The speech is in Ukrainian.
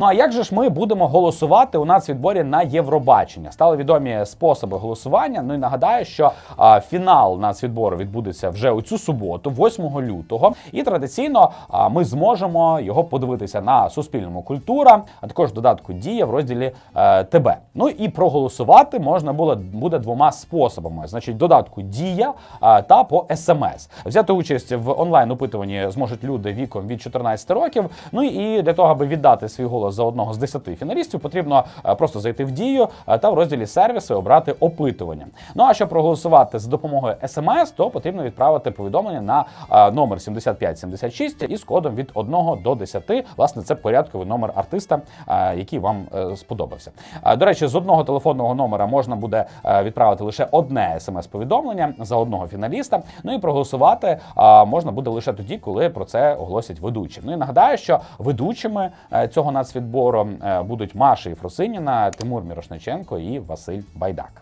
Ну а як же ж ми будемо голосувати у нацвідборі на Євробачення? Стали відомі способи голосування. Ну і нагадаю, що а, фінал нацвідбору відбудеться вже у цю суботу, 8 лютого. І традиційно а, ми зможемо його подивитися на Суспільному культура, а також додатку Дія в розділі е, ТБ. Ну і проголосувати можна було буде двома способами: значить, додатку Дія а, та по СМС. Взяти участь в онлайн опитуванні зможуть люди віком від 14 років. Ну і для того, аби віддати свій голос за одного з 10 фіналістів, потрібно е, просто зайти в дію е, та в розділі сервіси обрати опитування. Ну а щоб проголосувати з допомогою СМС, то потрібно відправити повідомлення на е, номер 7576 із кодом від 1 до 10. Власне, це порядковий номер артиста, який вам сподобався. До речі, з одного телефонного номера можна буде відправити лише одне смс-повідомлення за одного фіналіста. Ну і проголосувати можна буде лише тоді, коли про це оголосять ведучі. Ну і нагадаю, що ведучими цього нацвідбору е, будуть Маша Єфросиніна, Тимур Мірошниченко і Василь Байдак.